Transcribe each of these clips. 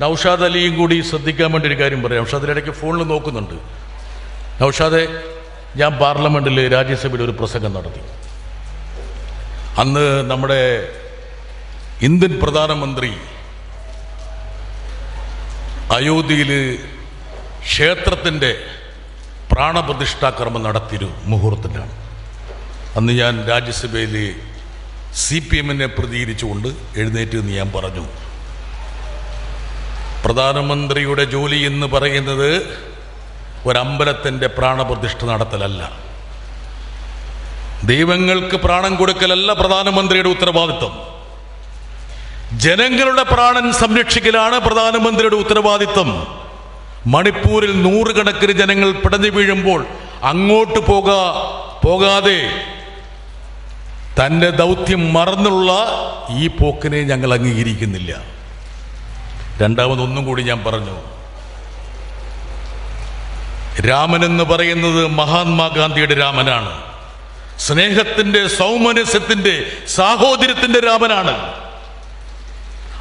നൗഷാദ് അലിയും കൂടി ശ്രദ്ധിക്കാൻ വേണ്ടി ഒരു കാര്യം പറയാം. നൗഷാദ് ഇടയ്ക്ക് ഫോണിൽ നോക്കുന്നുണ്ട്. നൗഷാദെ ഞാൻ പാർലമെന്റിൽ രാജ്യസഭയിൽ ഒരു പ്രസംഗം നടത്തി. അന്ന് നമ്മുടെ ഇന്ത്യൻ പ്രധാനമന്ത്രി അയോധ്യയിൽ ക്ഷേത്രത്തിന്റെ പ്രാണപ്രതിഷ്ഠാക്രമം നടത്തിയൊരു മുഹൂർത്തത്തിലാണ്. അന്ന് ഞാൻ രാജ്യസഭയിൽ സി പി എമ്മിനെ പ്രതികരിച്ചുകൊണ്ട് എഴുന്നേറ്റ് എന്ന് ഞാൻ പറഞ്ഞു. പ്രധാനമന്ത്രിയുടെ ജോലി എന്ന് പറയുന്നത് ഒരമ്പലത്തിന്റെ പ്രാണപ്രതിഷ്ഠ നടത്തലല്ല. ദൈവങ്ങൾക്ക് പ്രാണം കൊടുക്കലല്ല പ്രധാനമന്ത്രിയുടെ ഉത്തരവാദിത്വം. ജനങ്ങളുടെ പ്രാണൻ സംരക്ഷിക്കലാണ് പ്രധാനമന്ത്രിയുടെ ഉത്തരവാദിത്വം. മണിപ്പൂരിൽ നൂറുകണക്കിന് ജനങ്ങൾ പിടഞ്ഞു വീഴുമ്പോൾ അങ്ങോട്ട് പോക പോകാതെ തന്റെ ദൗത്യം മറന്നുള്ള ഈ പോക്കിനെ ഞങ്ങൾ അംഗീകരിക്കുന്നില്ല. രണ്ടാമതൊന്നും കൂടി ഞാൻ പറഞ്ഞു. രാമൻ എന്ന് പറയുന്നത് മഹാത്മാഗാന്ധിയുടെ രാമനാണ്. സ്നേഹത്തിന്റെ സൗമനസ്യത്തിന്റെ സാഹോദര്യത്തിന്റെ രാമനാണ്.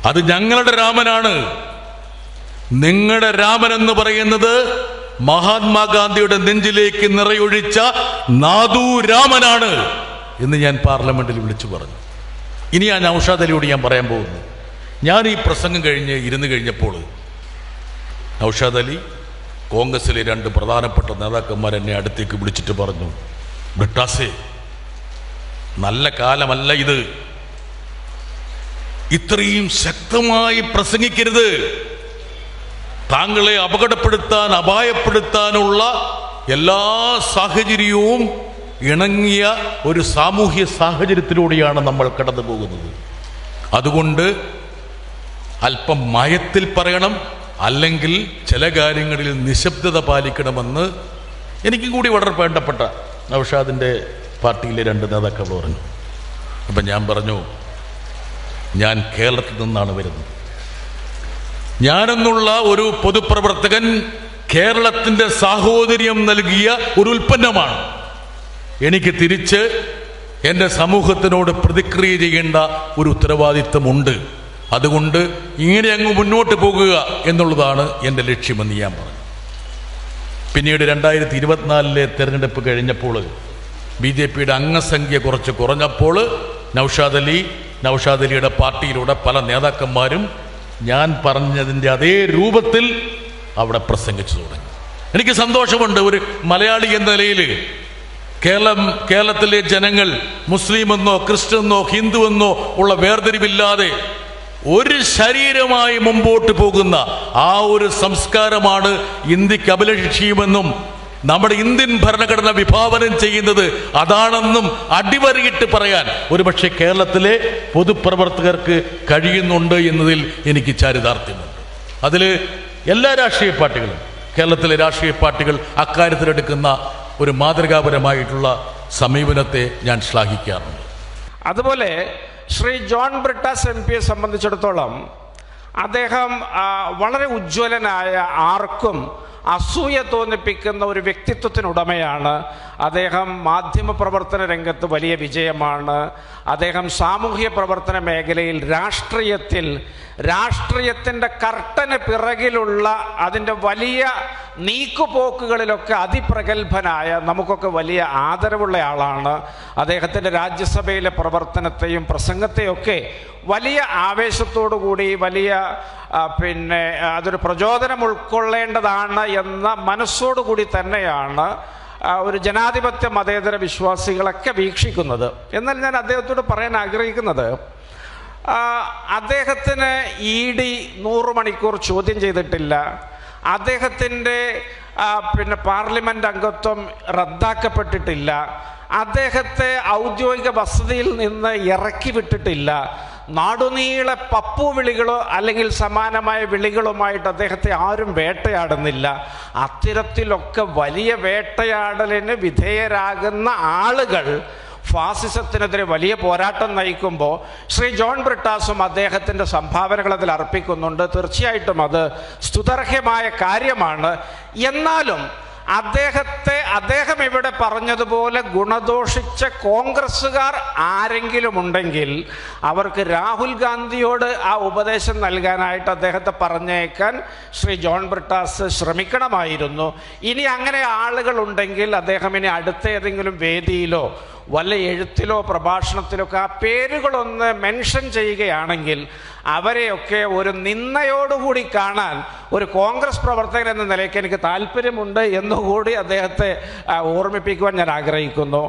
അത് ഞങ്ങളുടെ രാമനാണ്. നിങ്ങളുടെ രാമൻ എന്ന് പറയുന്നത് മഹാത്മാഗാന്ധിയുടെ നെഞ്ചിലേക്ക് നിറയൊഴിച്ച നാദൂ രാമനാണ് എന്ന് ഞാൻ പാർലമെന്റിൽ വിളിച്ചു പറഞ്ഞു. ഇനി ഞാൻ ഔഷാദലിയോട് ഞാൻ പറയാൻ പോകുന്നു. ഞാൻ ഈ പ്രസംഗം കഴിഞ്ഞ് ഇരുന്ന് കഴിഞ്ഞപ്പോൾ നൌഷാദ് അലി കോൺഗ്രസിലെ രണ്ട് പ്രധാനപ്പെട്ട നേതാക്കന്മാർ എന്നെ അടുത്തേക്ക് വിളിച്ചിട്ട് പറഞ്ഞു ബ്രിട്ടാസേ നല്ല കാലമല്ല ഇത്. ഇത്രയും ശക്തമായി പ്രസംഗിക്കരുത്. താങ്കളെ അപകടപ്പെടുത്താൻ അപായപ്പെടുത്താനുള്ള എല്ലാ സാഹചര്യവും ഇണങ്ങിയ ഒരു സാമൂഹ്യ സാഹചര്യത്തിലൂടെയാണ് നമ്മൾ കടന്നു പോകുന്നത് അതുകൊണ്ട് അല്പം മയത്തിൽ പറയണം അല്ലെങ്കിൽ ചില കാര്യങ്ങളിൽ നിശബ്ദത പാലിക്കണമെന്ന് എനിക്കും കൂടി വളരെ വേണ്ടപ്പെട്ട നൌഷാദിന്റെ പാർട്ടിയിലെ രണ്ട് നേതാക്കൾ പറഞ്ഞു. അപ്പം ഞാൻ പറഞ്ഞു ഞാൻ കേരളത്തിൽ നിന്നാണ് വരുന്നത്. ഞാനെന്നുള്ള ഒരു പൊതുപ്രവർത്തകൻ കേരളത്തിന്റെ സാഹോദര്യം നൽകിയ ഒരു ഉൽപ്പന്നമാണ്. എനിക്ക് തിരിച്ച് എന്റെ സമൂഹത്തിനോട് പ്രതിക്രിയ ചെയ്യേണ്ട ഒരു ഉത്തരവാദിത്വമുണ്ട്. അതുകൊണ്ട് ഇങ്ങനെ അങ്ങ് മുന്നോട്ട് പോകുക എന്നുള്ളതാണ് എന്റെ ലക്ഷ്യമെന്ന് ഞാൻ പറഞ്ഞു. പിന്നീട് രണ്ടായിരത്തി ഇരുപത്തിനാലിലെ തെരഞ്ഞെടുപ്പ് കഴിഞ്ഞപ്പോൾ ബി ജെ പിയുടെ അംഗസംഖ്യ കുറച്ച് കുറഞ്ഞപ്പോൾ നൌഷാദ് അലി നൌഷാദ് അലിയുടെ പാർട്ടിയിലൂടെ പല നേതാക്കന്മാരും ഞാൻ പറഞ്ഞതിന്റെ അതേ രൂപത്തിൽ അവിടെ പ്രസംഗിച്ചു തുടങ്ങി. എനിക്ക് സന്തോഷമുണ്ട് ഒരു മലയാളി എന്ന നിലയിൽ കേരളം കേരളത്തിലെ ജനങ്ങൾ മുസ്ലിം എന്നോ ക്രിസ്ത്യനെന്നോ ഹിന്ദു എന്നോ ഉള്ള വേർതിരിവില്ലാതെ ഒരു ശരീരമായി മുമ്പോട്ട് പോകുന്ന ആ ഒരു സംസ്കാരമാണ് ഇന്ത്യയ്ക്ക് അഭിലഷിക്കുമെന്നും നമ്മുടെ ഇന്ത്യൻ ഭരണഘടന വിഭാവനം ചെയ്യുന്നത് അതാണെന്നും അടിവരയിട്ട് പറയാൻ ഒരുപക്ഷെ കേരളത്തിലെ പൊതുപ്രവർത്തകർക്ക് കഴിയുന്നുണ്ട് എന്നതിൽ എനിക്ക് ചാരിതാർത്ഥ്യമുണ്ട്. അതിൽ എല്ലാ രാഷ്ട്രീയ പാർട്ടികളും കേരളത്തിലെ രാഷ്ട്രീയ പാർട്ടികൾ അക്കാര്യത്തിലെടുക്കുന്ന ഒരു മാതൃകാപരമായിട്ടുള്ള സമീപനത്തെ ഞാൻ ശ്ലാഘിക്കാറുണ്ട്. അതുപോലെ ശ്രീ ജോൺ ബ്രിട്ടാസ് എം പിയെ സംബന്ധിച്ചിടത്തോളം അദ്ദേഹം വളരെ ഉജ്ജ്വലനായ ആർക്കും അസൂയ തോന്നിപ്പിക്കുന്ന ഒരു വ്യക്തിത്വത്തിനുടമയാണ് അദ്ദേഹം മാധ്യമ പ്രവർത്തന രംഗത്ത് വലിയ വിജയമാണ്. അദ്ദേഹം സാമൂഹ്യ പ്രവർത്തന മേഖലയിൽ രാഷ്ട്രീയത്തിൽ രാഷ്ട്രീയത്തിന്റെ കർട്ടന് പിറകിലുള്ള അതിന്റെ വലിയ നീക്കുപോക്കുകളിലൊക്കെ അതിപ്രഗത്ഭനായ നമുക്കൊക്കെ വലിയ ആദരവുള്ള ആളാണ്. അദ്ദേഹത്തിന്റെ രാജ്യസഭയിലെ പ്രവർത്തനത്തെയും പ്രസംഗത്തെയൊക്കെ വലിയ ആവേശത്തോടു കൂടി വലിയ പിന്നെ അതൊരു പ്രചോദനം ഉൾക്കൊള്ളേണ്ടതാണ് എന്ന മനസ്സോടുകൂടി തന്നെയാണ് ഒരു ജനാധിപത്യ മതേതര വിശ്വാസികളൊക്കെ വീക്ഷിക്കുന്നത്. എന്നാൽ ഞാൻ അദ്ദേഹത്തോട് പറയാൻ ആഗ്രഹിക്കുന്നത് അദ്ദേഹത്തിന് ഇ ഡി നൂറ് മണിക്കൂർ ചോദ്യം ചെയ്തിട്ടില്ല. അദ്ദേഹത്തിന്റെ പിന്നെ പാർലമെന്റ് അംഗത്വം റദ്ദാക്കപ്പെട്ടിട്ടില്ല. അദ്ദേഹത്തെ ഔദ്യോഗിക വസതിയിൽ നിന്ന് ഇറക്കി വിട്ടിട്ടില്ല. നാടുനീളെ പപ്പു വിളികളോ അല്ലെങ്കിൽ സമാനമായ വിളികളുമായിട്ട് അദ്ദേഹത്തെ ആരും വേട്ടയാടുന്നില്ല. അത്തരത്തിലൊക്കെ വലിയ വേട്ടയാടലിന് വിധേയരാകുന്ന ആളുകൾ ഫാസിസത്തിനെതിരെ വലിയ പോരാട്ടം നയിക്കുമ്പോൾ ശ്രീ ജോൺ ബ്രിട്ടാസും അദ്ദേഹത്തിന്റെ സംഭാവനകൾ അതിൽ അർപ്പിക്കുന്നുണ്ട്. തീർച്ചയായിട്ടും അത് സ്തുതർഹ്യമായ കാര്യമാണ്. എന്നാലും അദ്ദേഹത്തെ അദ്ദേഹം പറഞ്ഞതുപോലെ ഗുണദോഷിച്ച കോൺഗ്രസ്സുകാർ ആരെങ്കിലും ഉണ്ടെങ്കിൽ അവർക്ക് രാഹുൽ ഗാന്ധിയോട് ആ ഉപദേശം നൽകാനായിട്ട് അദ്ദേഹത്തെ പറഞ്ഞേക്കാൻ ശ്രീ ജോൺ ബ്രിട്ടാസ് ശ്രമിക്കണമായിരുന്നു. ഇനി അങ്ങനെ ആളുകൾ ഉണ്ടെങ്കിൽ അദ്ദേഹം ഇനി അടുത്ത ഏതെങ്കിലും വേദിയിലോ വല്ല എഴുത്തിലോ പ്രഭാഷണത്തിലോ ഒക്കെ ആ പേരുകളൊന്ന് മെൻഷൻ ചെയ്യുകയാണെങ്കിൽ അവരെയൊക്കെ ഒരു നിന്നയോടുകൂടി കാണാൻ ഒരു കോൺഗ്രസ് പ്രവർത്തകൻ എന്ന നിലയ്ക്ക് എനിക്ക് താല്പര്യമുണ്ട് എന്നുകൂടി അദ്ദേഹത്തെ ഓർമ്മിപ്പിക്കുവാൻ ഞാൻ ആഗ്രഹിക്കുന്നു.